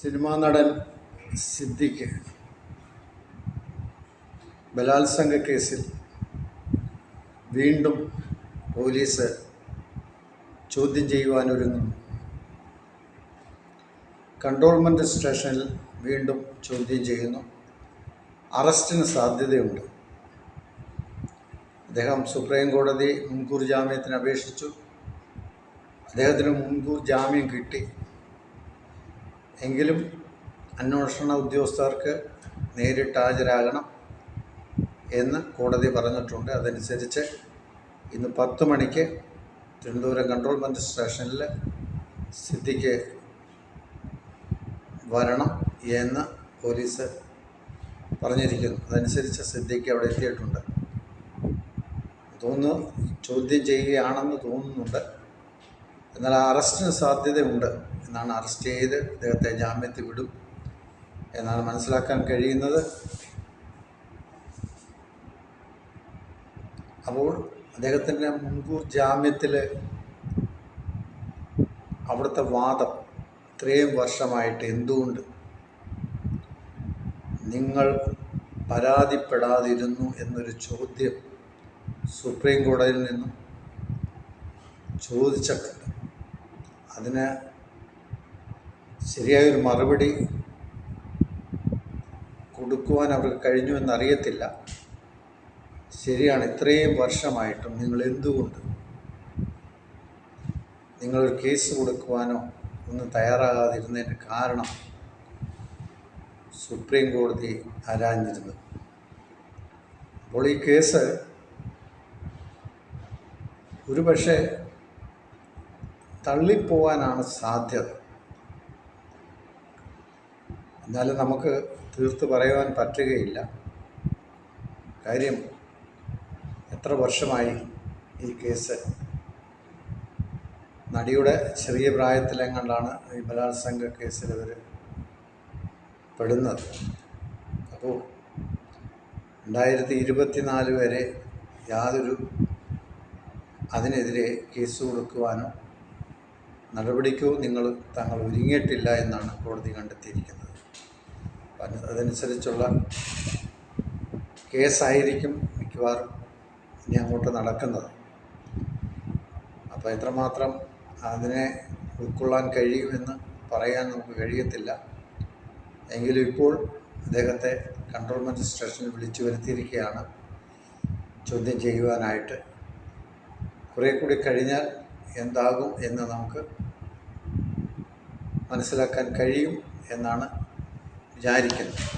Cinema നടൻ സിദ്ദിഖ്. ബലാത്സംഗ കേസിൽ വീണ്ടും പോലീസ് ചോദ്യം ചെയ്യുവാനൊരുങ്ങുന്നു കൺട്രോൾമെന്റ് സ്റ്റേഷനിൽ വീണ്ടും ചോദ്യം ചെയ്യുന്നു. അറസ്റ്റിന് സാധ്യതയുണ്ട്. അദ്ദേഹം സുപ്രീം കോടതി മുൻകൂർ ജാമ്യത്തിന് അപേക്ഷിച്ചു. അദ്ദേഹത്തിന് മുൻകൂർ ജാമ്യം കിട്ടി. എങ്കിലും അന്വേഷണ ഉദ്യോഗസ്ഥർക്ക് നേരിട്ട് ഹാജരാകണം എന്ന് കോടതി പറഞ്ഞിട്ടുണ്ട്. അതനുസരിച്ച് ഇന്ന് പത്ത് മണിക്ക് തിരുവനന്തപുരം കൺട്രോൾമെന്റ് സ്റ്റേഷനിൽ സിദ്ധിക്ക് വരണം എന്ന് പോലീസ് പറഞ്ഞിരിക്കുന്നു. അതനുസരിച്ച് സിദ്ധിക്ക് അവിടെ എത്തിയിട്ടുണ്ട്. തോന്നുന്നു ചോദ്യം ചെയ്യുകയാണെന്ന് തോന്നുന്നുണ്ട്. എന്നാൽ അറസ്റ്റിന് സാധ്യതയുണ്ട് എന്നാണ് അറസ്റ്റ് ചെയ്ത് അദ്ദേഹത്തെ ജാമ്യത്തിൽ വിടും എന്നാണ് മനസ്സിലാക്കാൻ കഴിയുന്നത്. അപ്പോൾ അദ്ദേഹത്തിന്റെ മുൻകൂർ ജാമ്യത്തിൽ അവിടുത്തെ വാദം ഇത്രയും വർഷമായിട്ട് എന്തുകൊണ്ട്? നിങ്ങൾ പരാതിപ്പെടാതിരുന്നു എന്നൊരു ചോദ്യം സുപ്രീം കോടതിയിൽ നിന്നും ചോദിച്ചിട്ടുണ്ട്. അതിന് ശരിയായൊരു മറുപടി കൊടുക്കുവാൻ അവർക്ക് കഴിഞ്ഞു എന്നറിയത്തില്ല ശരിയാണ് ഇത്രയും വർഷമായിട്ടും നിങ്ങൾ എന്തുകൊണ്ട് നിങ്ങളൊരു കേസ് കൊടുക്കുവാനോ ഒന്നും തയ്യാറാകാതിരുന്നതിന്റെ കാരണം സുപ്രീം കോടതി ആരാഞ്ഞിരുന്നു. അപ്പോൾ ഈ കേസ് ഒരുപക്ഷെ തള്ളിപ്പോവാനാണ് സാധ്യത. എന്നാലും നമുക്ക് തീർത്ത് പറയുവാൻ പറ്റുകയില്ല. കാര്യം എത്ര വർഷമായി ഈ കേസ് നടിയുടെ ചെറിയ പ്രായത്തിലെങ്ങാണ്ടാണ് ഈ ബലാത്സംഗ കേസിൽ ഇവർ പെടുന്നത്. അപ്പോൾ രണ്ടായിരത്തി ഇരുപത്തിനാല് വരെ യാതൊരു അതിനെതിരെ കേസ് കൊടുക്കുവാനോ നടപടിക്കോ നിങ്ങൾ താങ്കൾ ഒരുങ്ങിയിട്ടില്ല എന്നാണ് കോടതി കണ്ടെത്തിയിരിക്കുന്നത്. അതനുസരിച്ചുള്ള കേസായിരിക്കും മിക്കവാറും ഇനി അങ്ങോട്ട് നടക്കുന്നത്. അപ്പോൾ എത്രമാത്രം അതിനെ ഉൾക്കൊള്ളാൻ കഴിയുമെന്ന് പറയാൻ നമുക്ക് കഴിയത്തില്ല. എങ്കിലും ഇപ്പോൾ അദ്ദേഹത്തെ കൺട്രോൾമെന്റ് സ്റ്റേഷനിൽ വിളിച്ചു വരുത്തിയിരിക്കുകയാണ്. ചോദ്യം ചെയ്യുവാനായിട്ട്. കുറേ കൂടി കഴിഞ്ഞാൽ എന്താകും എന്ന് നമുക്ക് മനസ്സിലാക്കാൻ കഴിയും എന്നാണ് വിചാരിക്കുന്നത്.